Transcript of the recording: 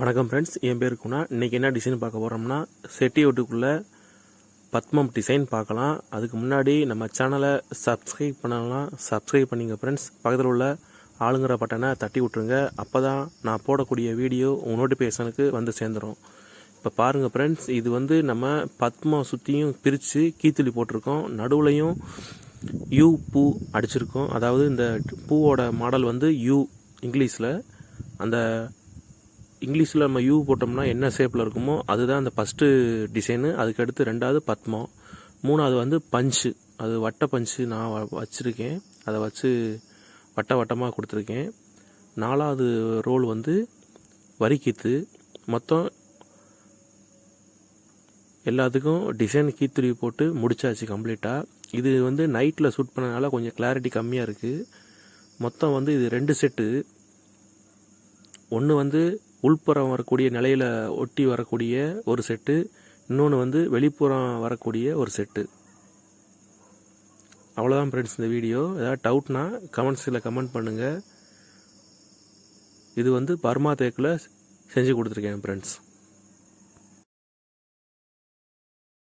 வணக்கம் ஃப்ரெண்ட்ஸ் என் பேர் குணா. இன்றைக்கி என்ன டிசைன் பார்க்க போகிறோம்னா செட்டியோட்டுக்குள்ளே பத்மம் டிசைன் பார்க்கலாம். அதுக்கு முன்னாடி நம்ம சேனலை சப்ஸ்கிரைப் பண்ணலாம். சப்ஸ்கிரைப் பண்ணிங்க ஃப்ரெண்ட்ஸ் பக்கத்தில் உள்ள ஆளுங்கிற பட்டனை தட்டி விட்ருங்க அப்போ தான் நான் போடக்கூடிய வீடியோ உங்கள் நோட்டிஃபிகேஷனுக்கு வந்து சேர்ந்துடும் இப்போ பாருங்கள் ஃப்ரெண்ட்ஸ் இது வந்து நம்ம பத்மம் சுற்றியும் பிரித்து கீத்துளி போட்டிருக்கோம். நடுவுலையும் யூ பூ அடிச்சிருக்கோம். அதாவது இந்த பூவோட மாடல் வந்து யூ இங்கிலீஷில். அந்த இங்கிலீஷில் நம்ம யூ போட்டோம்னா என்ன ஷேப்பில் இருக்குமோ அதுதான் அந்த ஃபஸ்ட்டு டிசைனு அதுக்கடுத்து ரெண்டாவது பத்மம் மூணாவது வந்து பஞ்சு அது வட்ட பஞ்சு நான் வ- அதை வச்சு வட்ட வட்டமாக கொடுத்துருக்கேன். நாலாவது ரோல் வந்து வரிக்கீத்து. மொத்தம் எல்லாத்துக்கும் டிசைன் கீத்துருவி போட்டு முடிச்சாச்சு கம்ப்ளீட்டாக இது வந்து நைட்டில் ஷூட் பண்ணனால கொஞ்சம் கிளாரிட்டி கம்மியாக இருக்குது மொத்தம் வந்து இது ரெண்டு செட்டு ஒன்று வந்து உள்புறம் வரக்கூடிய நிலையில் ஒட்டி வரக்கூடிய ஒரு செட்டு இன்னொன்று வந்து வெளிப்புறம் வரக்கூடிய ஒரு செட்டு அவ்வளோதான் ஃப்ரெண்ட்ஸ் இந்த வீடியோ ஏதாவது டவுட்னா கமெண்ட்ஸில் கமெண்ட் பண்ணுங்கள் இது வந்து பர்மா தேக்கில் செஞ்சு கொடுத்துருக்கேன் ஃப்ரெண்ட்ஸ்